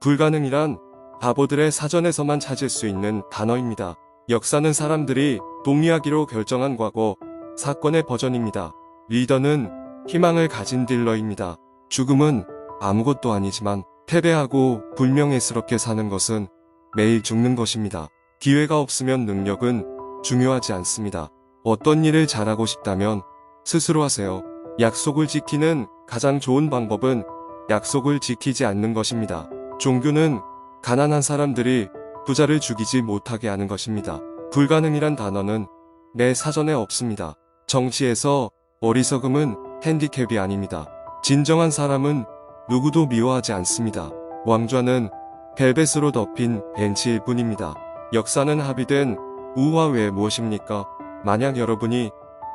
불가능이란 바보들의 사전에서만 찾을 수 있는 단어입니다. 역사는 사람들이 동의하기로 결정한 과거, 사건의 버전입니다. 리더는 희망을 가진 딜러입니다. 죽음은 아무것도 아니지만 패배하고 불명예스럽게 사는 것은 매일 죽는 것입니다. 기회가 없으면 능력은 중요하지 않습니다. 어떤 일을 잘하고 싶다면 스스로 하세요. 약속을 지키는 가장 좋은 방법은 약속을 지키지 않는 것입니다. 종교는 가난한 사람들이 부자를 죽이지 못하게 하는 것입니다. 불가능이란 단어는 내 사전에 없습니다. 정치에서 어리석음은 핸디캡이 아닙니다. 진정한 사람은 누구도 미워하지 않습니다. 왕좌는 벨벳으로 덮인 벤치일 뿐입니다. 역사는 합의된 우화 외에 무엇입니까? 만약 여러분이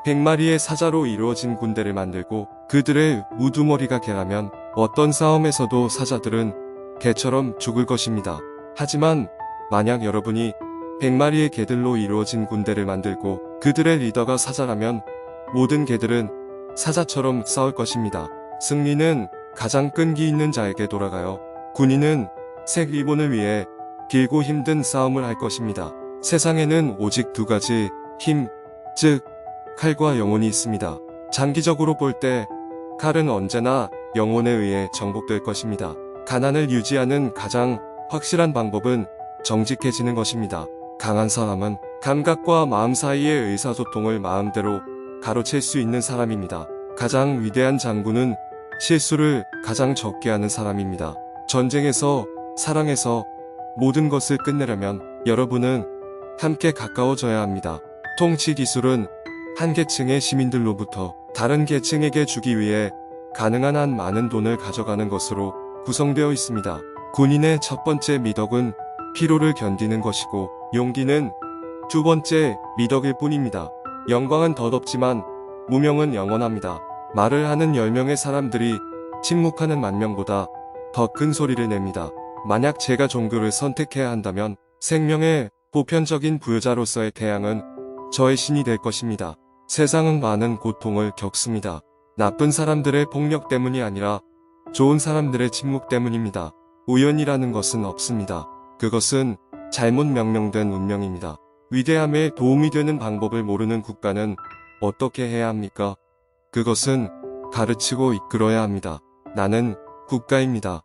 100마리의 사자로 이루어진 군대를 만들고 그들의 우두머리가 개라면 어떤 싸움에서도 사자들은 개처럼 죽을 것입니다. 하지만 만약 여러분이 100마리의 개들로 이루어진 군대를 만들고 그들의 리더가 사자라면 모든 개들은 사자처럼 싸울 것입니다. 승리는 가장 끈기 있는 자에게 돌아가요. 군인은 색 리본을 위해 길고 힘든 싸움을 할 것입니다. 세상에는 오직 두 가지 힘, 즉 칼과 영혼이 있습니다. 장기적으로 볼 때 칼은 언제나 영혼에 의해 정복될 것입니다. 가난을 유지하는 가장 확실한 방법은 정직해지는 것입니다. 강한 사람은 감각과 마음 사이의 의사소통을 마음대로 가로챌 수 있는 사람입니다. 가장 위대한 장군은 실수를 가장 적게 하는 사람입니다. 전쟁에서, 사랑에서 모든 것을 끝내려면 여러분은 함께 가까워져야 합니다. 통치 기술은 한 계층의 시민들로부터 다른 계층에게 주기 위해 가능한 한 많은 돈을 가져가는 것으로 구성되어 있습니다. 군인의 첫 번째 미덕은 피로를 견디는 것이고 용기는 두 번째 미덕일 뿐입니다. 영광은 덧없지만 무명은 영원합니다. 말을 하는 10명의 사람들이 침묵하는 만 명보다 더 큰 소리를 냅니다. 만약 제가 종교를 선택해야 한다면 생명의 보편적인 부여자로서의 태양은 저의 신이 될 것입니다. 세상은 많은 고통을 겪습니다. 나쁜 사람들의 폭력 때문이 아니라 좋은 사람들의 침묵 때문입니다. 우연이라는 것은 없습니다. 그것은 잘못 명령된 운명입니다. 위대함에 도움이 되는 방법을 모르는 국가는 어떻게 해야 합니까? 그것은 가르치고 이끌어야 합니다. 나는 국가입니다.